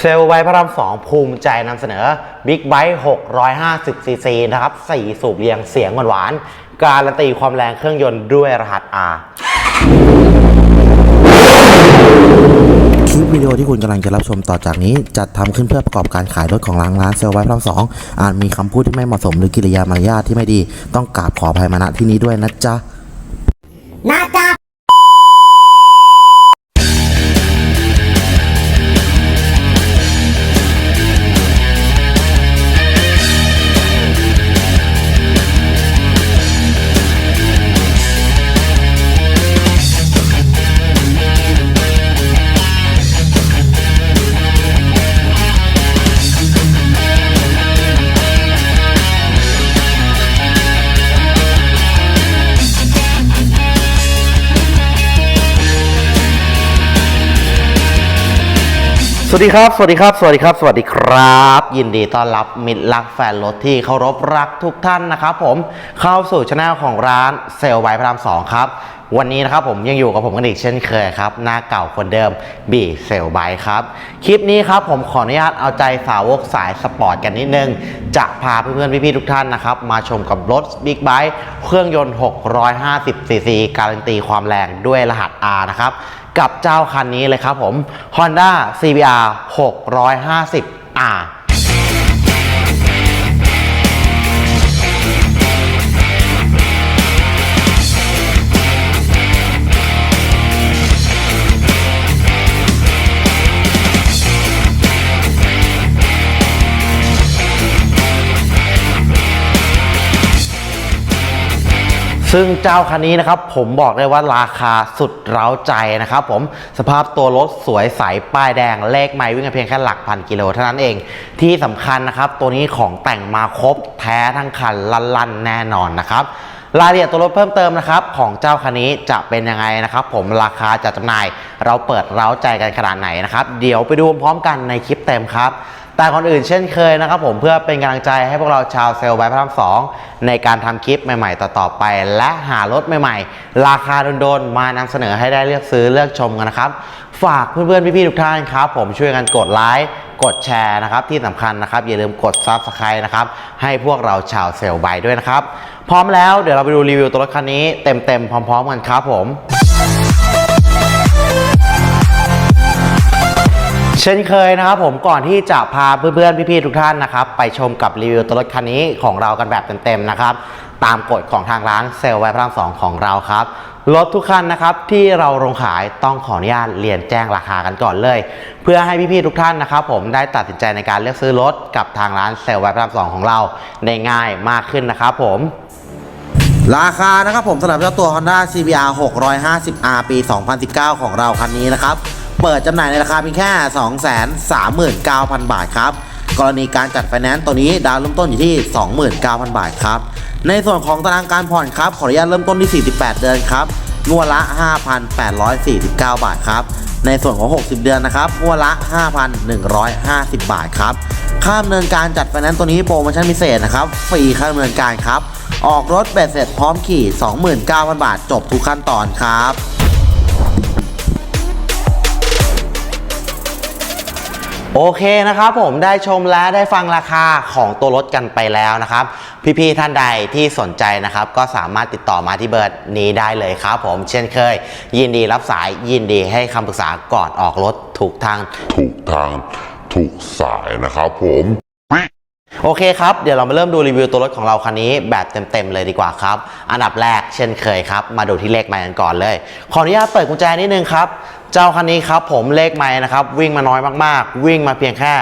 เซลล์ไบพระรามสองภูมิใจนำเสนอ Big b i t e 650ซีซีนะครับ 4 สูบเรียงเสียงหวานๆการันตีความแรงเครื่องยนต์ด้วยรหัส R คลิปวิดีโอที่คุณกำลังจะรับชมต่อจากนี้ จัดทำขึ้นเพื่อประกอบการขายรถของร้านร้านเซลล์ไว้พร้อมสองอาจมีคำพูดที่ไม่เหมาะสมหรือกิริยามารยาทที่ไม่ดี ต้องกราบขออภัยมาณที่นี้ด้วยนะจ๊ะนะจ๊ะ วัสดีครับ สวัสดีครับ สวัสดีครับ สวัสดีครับ ยินดีต้อนรับมิตรรักแฟนรถที่เคารพรักทุกท่านนะครับผมเข้าสู่ช anel ของร้านเซลล์ไบพรามสองครับวันนี้นะครับผมยังอยู่กับผมกันอีกเช่นเคยครับ หน้าเก่าคนเดิมบีเซลไบครับ คลิปนี้ครับผมขออนุญาตเอาใจสาวกสายสปอร์ตกันนิดนึง จะพาเพื่อนๆ พี่ๆ ทุกท่านนะครับ มาชมกับรถ Big b i t e เครื่องยนต์ 650ซีซีการันตีความแรงด้วยรหัส R นะครับ กับเจ้าคันนี้เลยครับผม Honda CBR 650R ซึ่งเจ้าคันนี้นะครับผมบอกได้ว่าราคาสุดเร้าใจนะครับผมสภาพตัวรถสวยใสป้ายแดงเลขไม่วิ่งเพียงแค่หลักพันกิโลเท่านั้นเอง ที่สำคัญนะครับตัวนี้ของแต่งมาครบแท้ทั้งคันลั่นๆแน่นอนนะครับรายละเอียดตัวรถเพิ่มเติมนะครับของเจ้าคันนี้จะเป็นยังไงนะครับ ผมราคาจัดจำหน่าย เราเปิดเร้าใจกันขนาดไหนนะครับ เดี๋ยวไปดูพร้อมกันในคลิปเต็มครับ แต่ก่อนอื่นเช่นเคยนะครับผมเพื่อเป็นกำลังใจให้พวกเราชาวเซลล์ไบพระรามสองในการทำคลิปใหม่ๆ ต่อๆไป และหารถใหม่ๆ ราคาโดนๆมานำเสนอให้ได้เลือกซื้อเลือกชมกันนะครับ ฝากเพื่อนๆ พี่ๆ ทุกท่านครับ ผมช่วยกันกดไลค์กดแชร์นะครับที่สำคัญนะครับ อย่าลืมกด Subscribe นะครับให้พวกเราชาวเซลล์ไบด้วยนะครับ พร้อมแล้วเดี๋ยวเราไปดูรีวิวตัวรถคันนี้เต็มๆพร้อม ๆ กันครับผม ช่นเคยนะครับผมก่อนที่จะพาเพื่อนๆ พี่ๆ ทุกท่านนะครับไปชมกับรีวิวตัวรถคันนี้ของเรากันแบบเต็มๆนะครับตามกฎของทางร้านเซลล์ไวพระรามสองของเราครับรถทุกคันนะครับที่เราลงขายต้องขออนุญาตเรียนแจ้งราคากันก่อนเลย เพื่อให้พี่ๆทุกท่านนะครับผมได้ตัดสินใจในการเลือกซื้อรถกับทางร้านเซลล์ไวพระรามสองของเราได้ง่ายมากขึ้นนะครับผมราคานะครับผมสำหรับเจ้าตัว Honda CBR 650R ปี 2019 ของเราคันนี้นะครับ เปิดจำหน่ายในราคาเพียงแค่ 239,000 บาทครับ กรณีการจัดไฟแนนซ์ตัวนี้ดาวเริ่มต้นอยู่ที่ 29,000 บาทครับ ในส่วนของตารางการผ่อนครับ ขออนุญาตเริ่มต้นที่ 48 เดือนครับงวดละ 5,849 บาทครับ ในส่วนของ 60 เดือนนะครับงวดละ 5,150 บาทครับ ค่าดำเนินการจัดไฟแนนซ์ตัวนี้โปรโมชั่นพิเศษนะครับ ฟรีค่าดำเนินการครับ ออกรถเบ็ดเสร็จพร้อมขี่ 29,000 บาท จบทุกขั้นตอนครับ โอเคนะครับผมได้ชมและได้ฟังราคาของตัวรถกันไปแล้วนะครับ พี่ๆท่านใดที่สนใจนะครับก็สามารถติดต่อมาที่เบอร์นี้ได้เลยครับผมเช่นเคย ยินดีรับสายยินดีให้คำปรึกษาก่อนออกรถถูกทาง ถูกทางถูกสายนะครับผมโอเคครับ เดี๋ยวเรามาเริ่มดูรีวิวตัวรถของเราคันนี้แบบเต็มๆเลยดีกว่าครับ อันดับแรกเช่นเคยครับ มาดูที่เลขไมล์กันก่อนเลย ขออนุญาตเปิดกุญแจนิดนึงครับ เจ้าคันนี้ครับผมเลขไมล์นะครับวิ่งมาน้อยมากๆ วิ่งมาเพียงแค่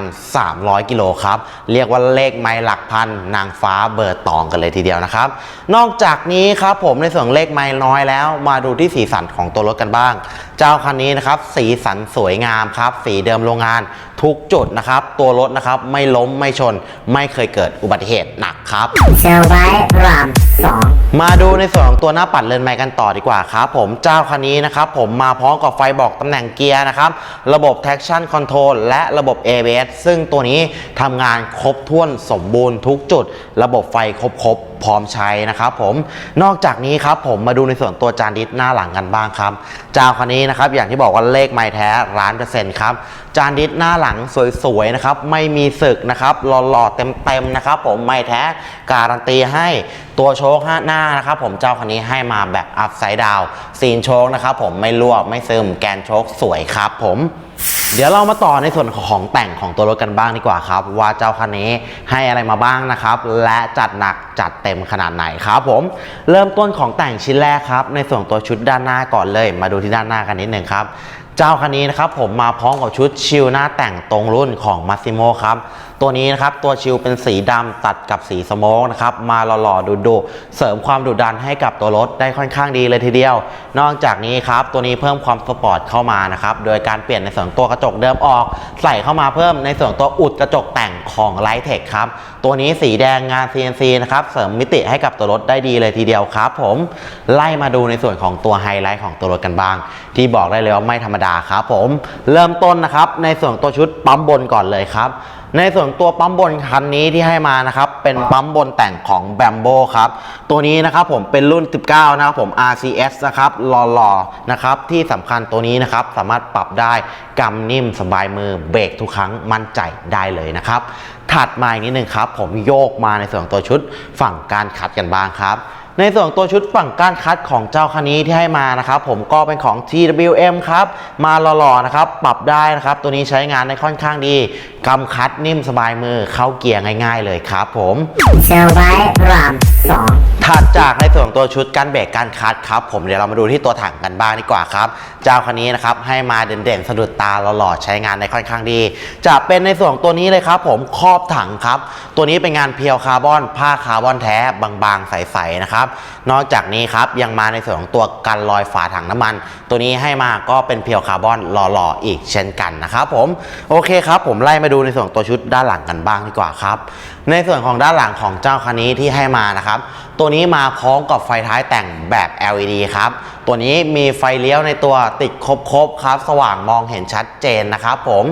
8,300 กิโลครับ เรียกว่าเลขไมล์หลักพันนางฟ้าเบอร์ตองกันเลยทีเดียวนะครับ นอกจากนี้ครับผมในส่วนเลขไมล์น้อยแล้วมาดูที่สีสันของตัวรถกันบ้าง เจ้าคันนี้นะครับสีสันสวยงามครับ สีเดิมโรงงานทุกจุดนะครับ ตัวรถนะครับไม่ล้มไม่ชน ไม่เคยเกิดอุบัติเหตุหนักครับเซลล์ไว้พระรามสองมาดูในส่วนของตัวหน้าปัดเรือนไม้กันต่อดีกว่าครับผมเจ้าคันนี้นะครับผมมาพร้อมกับไฟบอกตำแหน่งเกียร์นะครับ ระบบ traction control และระบบ ABS ซึ่งตัวนี้ทำงานครบถ้วนสมบูรณ์ทุกจุด ระบบไฟครบๆ พร้อมใช้นะครับผมนอกจากนี้ครับผมมาดูในส่วนตัวจานดิสหน้าหลังกันบ้างครับเจ้าคันนี้นะครับอย่างที่บอกว่าเลขไม่แท้ร้านเปอร์เซ็นต์ครับจานดิสหน้าหลังสวยๆนะครับไม่มีสึกนะครับหล่อๆเต็มๆนะครับผมไม่แท้การันตีให้ตัวโชคหน้านะครับผมเจ้าคันนี้ให้มาแบบอัพไซด์ดาวซีนโชคนะครับผมไม่รั่วไม่ซึมแกนโชคสวยครับผม เดี๋ยวเรามาต่อในส่วนของแต่งของตัวรถกันบ้างดีกว่าครับ ว่าเจ้าคันนี้ให้อะไรมาบ้างนะครับ และจัดหนักจัดเต็มขนาดไหนครับผมเริ่มต้นของแต่งชิ้นแรกครับ ในส่วนตัวชุดด้านหน้าก่อนเลย มาดูที่ด้านหน้ากันนิดหนึ่งครับ เจ้าคันนี้นะครับผมมาพร้อมกับชุดชิลหน้าแต่งตรงรุ่นของมาซิโมครับ ตัวนี้นะครับตัวชิลเป็นสีดำตัดกับสีสโมกนะครับมาหล่อๆดุๆเสริมความดุดันให้กับตัวรถได้ค่อนข้างดีเลยทีเดียว นอกจากนี้ครับตัวนี้เพิ่มความสปอร์ตเข้ามานะครับโดยการเปลี่ยนในส่วนตัวกระจกเดิมออก ใส่เข้ามาเพิ่มในส่วนตัวอุดกระจกแต่งของ l i g h t e c h ครับตัวนี้สีแดงงาน CNC นะครับเสริมมิติให้กับตัวรถได้ดีเลยทีเดียวครับ ผมไล่มาดูในส่วนของตัวไฮไลท์ของตัวรถกันบ้าง ที่บอกได้เลยว่าไม่ธรรมดาครับผมเริ่มต้นนะครับในส่วนตัวชุดปั๊มบนก่อนเลยครับ ในส่วนตัวปั๊มบนคันนี้ที่ให้มานะครับ เป็นปั๊มบนแต่งของ b บมโบครับ ตัวนี้นะครับผมเป็นรุ่น 19 นะครับผม RCS นะครับหล่อๆนะครับ ที่สำคัญตัวนี้นะครับสามารถปรับได้กำนิ่มสบายมือเบรกทุกครั้งมั่นใจได้เลยนะครับ ถัดมาอีกนิดนึงครับ ผมโยกมาในส่วนของตัวชุดฝั่งการคัดกันบ้างครับในส่วนของตัวชุดฝั่งก้านคัดของเจ้าคันนี้ที่ให้มานะครับ ผมก็เป็นของ TWM ครับ มาหล่อๆนะครับ ปรับได้นะครับ ตัวนี้ใช้งานได้ค่อนข้างดีกำคัดนิ่มสบายมือเข้าเกียร์ง่ายๆเลยครับผมเซลไบรามสองถัดจากในส่วนของตัวชุดกันเบรกกันคัดครับผมเดี๋ยวเรามาดูที่ตัวถังกันบ้างดีกว่าครับ เจ้าคันนี้นะครับให้มาเด่นๆสะดุดตาหล่อๆใช้งานได้ค่อนข้างดี จะเป็นในส่วนของตัวนี้เลยครับ ผมครอบถังครับ ตัวนี้เป็นงานเพียวคาร์บอน ผ้าคาร์บอนแท้บางๆใสๆนะครับนอกจากนี้ครับยังมาในส่วนของตัวกันรอยฝาถังน้ำมัน ตัวนี้ให้มาก็เป็นเพียวคาร์บอนหล่อๆอีกเช่นกันนะครับผมโอเคครับ ผมไล่มาดูในส่วนของตัวชุดด้านหลังกันบ้างดีกว่าครับ ในส่วนของด้านหลังของเจ้าคันนี้ที่ให้มานะครับ ตัวนี้มาพร้อมกับไฟท้ายแต่งแบบ LED ครับ ตัวนี้มีไฟเลี้ยวในตัวติดครบๆครับ สว่างมองเห็นชัดเจนนะครับผม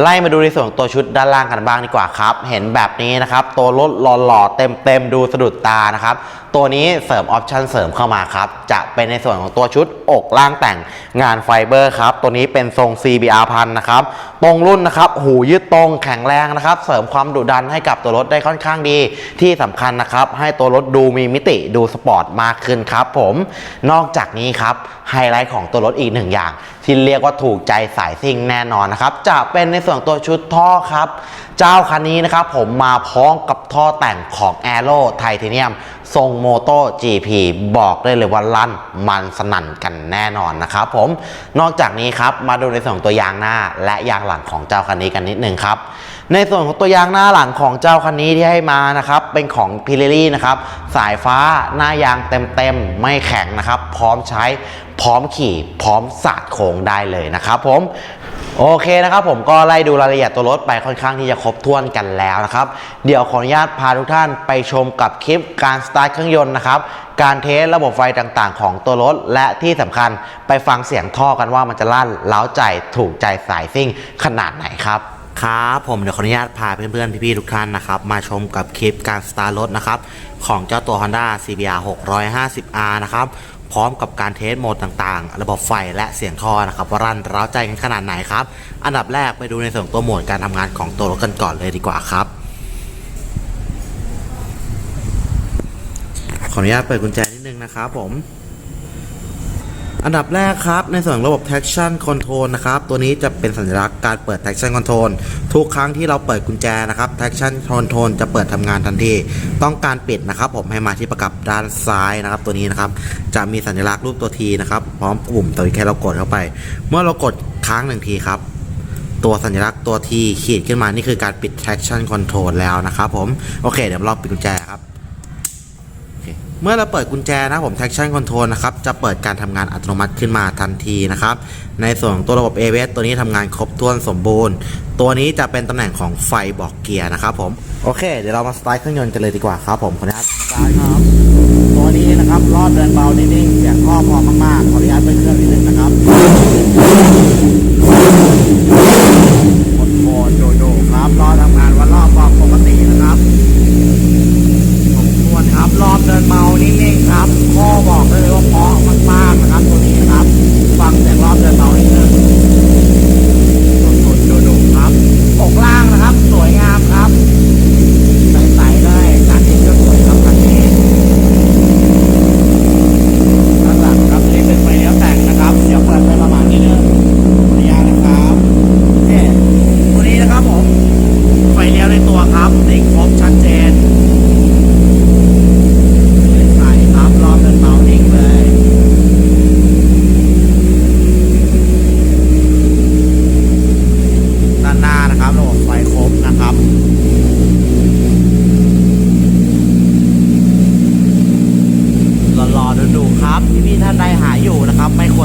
ไล่มาดูในส่วนของตัวชุดด้านล่างกันบ้างดีกว่าครับ เห็นแบบนี้นะครับ ตัวรถหล่อๆเต็มๆดูสะดุดตานะครับตัวนี้เสริมออปชันเสริมเข้ามาครับ จะเป็นในส่วนของตัวชุดอกล่างแต่งงานไฟเบอร์ครับ ตัวนี้เป็นทรง CBR พันนะครับ ตรงรุ่นนะครับ หูยืดตรงแข็งแรงนะครับ เสริมความดุดันให้กับตัวรถได้ค่อนข้างดี ที่สำคัญนะครับ ให้ตัวรถดูมีมิติดูสปอร์ตมากขึ้นครับผม นอกจากนี้ครับไฮไลท์ของตัวรถอีกหนึ่งอย่าง ที่เรียกว่าถูกใจสายซิ่งแน่นอนนะครับ จะเป็นในส่วนตัวชุดท่อครับ เจ้าคันนี้นะครับผมมาพร้อมกับท่อแต่งของ a อ r o ไทเทเนียม ทรงโมโต GP บอกได้เลยว่าลั่นมันสนั่นกันแน่นอนนะครับผมนอกจากนี้ครับมาดูในส่วนตัวยางหน้าและยางหลังของเจ้าคันนี้กันนิดนึงครับในส่วนของตัวยางหน้าหลังของเจ้าคันนี้ที่ให้มานะครับเป็นของพิเรลี่นะครับสายฟ้าหน้ายางเต็มๆไม่แข็งนะครับ พร้อมใช้พร้อมขี่พร้อมสาดโค้งได้เลยนะครับผม โอเคนะครับผมก็ไล่ดูรายละเอียดตัวรถไปค่อนข้างที่จะครบถ้วนกันแล้วนะครับ เดี๋ยวขออนุญาตพาทุกท่านไปชมกับคลิปการสตาร์ทเครื่องยนต์นะครับ การเทสระบบไฟต่างๆ ของตัวรถ และที่สำคัญไปฟังเสียงท่อกันว่ามันจะลั่นเล้าใจถูกใจสายซิ่งขนาดไหนครับครับผมเดี๋ยวขออนุญาตพาเพื่อนๆ พี่ๆ ทุกท่านนะครับ มาชมกับคลิปการสตาร์ทรถนะครับ ของเจ้าตัว Honda CBR 650R นะครับ พร้อมกับการเทสโหมดต่างๆ ระบบไฟและเสียงท่อนะครับว่ารันร้าใจกันขนาดไหนครับ อันดับแรกไปดูในส่วนตัวโหมดการทำงานของตัวรถกันก่อนเลยดีกว่าครับ ขออนุญาตเปิดกุญแจนิดนึงนะครับผม อันดับแรกครับ ในส่วนระบบ traction control นะครับ ตัวนี้จะเป็นสัญลักษณ์การเปิด traction control ทุกครั้งที่เราเปิดกุญแจนะครับ traction control จะเปิดทำงานทันที ต้องการปิดนะครับ ผมให้มาที่ประกับด้านซ้ายนะครับ ตัวนี้นะครับ จะมีสัญลักษณ์รูปตัว T นะครับ พร้อมปุ่มตัวแค่เรากดเข้าไป เมื่อเรากดค้างหนึ่งทีครับ ตัวสัญลักษณ์ตัว T ขีดขึ้นมา นี่คือการปิด traction control แล้วนะครับผม โอเค เดี๋ยวเราปิดกุญแจครับ เมื่อเราเปิดกุญแจนะผม traction control นะครับจะเปิดการทำงานอัตโนมัติขึ้นมาทันทีนะครับในส่วนตัวระบบ ABS ตัวนี้ทำงานครบถ้วนสมบูรณ์ ตัวนี้จะเป็นตำแหน่งของไฟบอกเกียร์นะครับผมโอเค เดี๋ยวเรามาสตาร์ทเครื่องยนต์กันเลยดีกว่าครับผมขออนุญาตสตาร์ทครับตัวนี้นะครับรอดเดินเบานิ่งๆเสียงข้อพอมากๆขออนุญาตเปิดเครื่องนิดนึงนะครับโคตรโดโดครับรอทำงานวันรอบปกตินะครับ รอบเดินเมานี่เ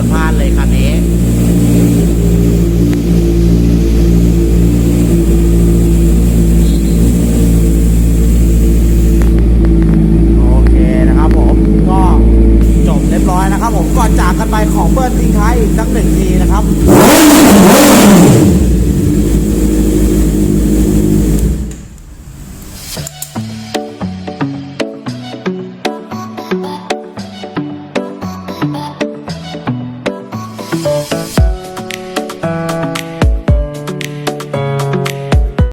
ดพลาดเลยคันนี้นะครับผมก่อนจากกันไปของเบิร์ดทิ้งท้ายอีกสักหนึ่งทีนะครับ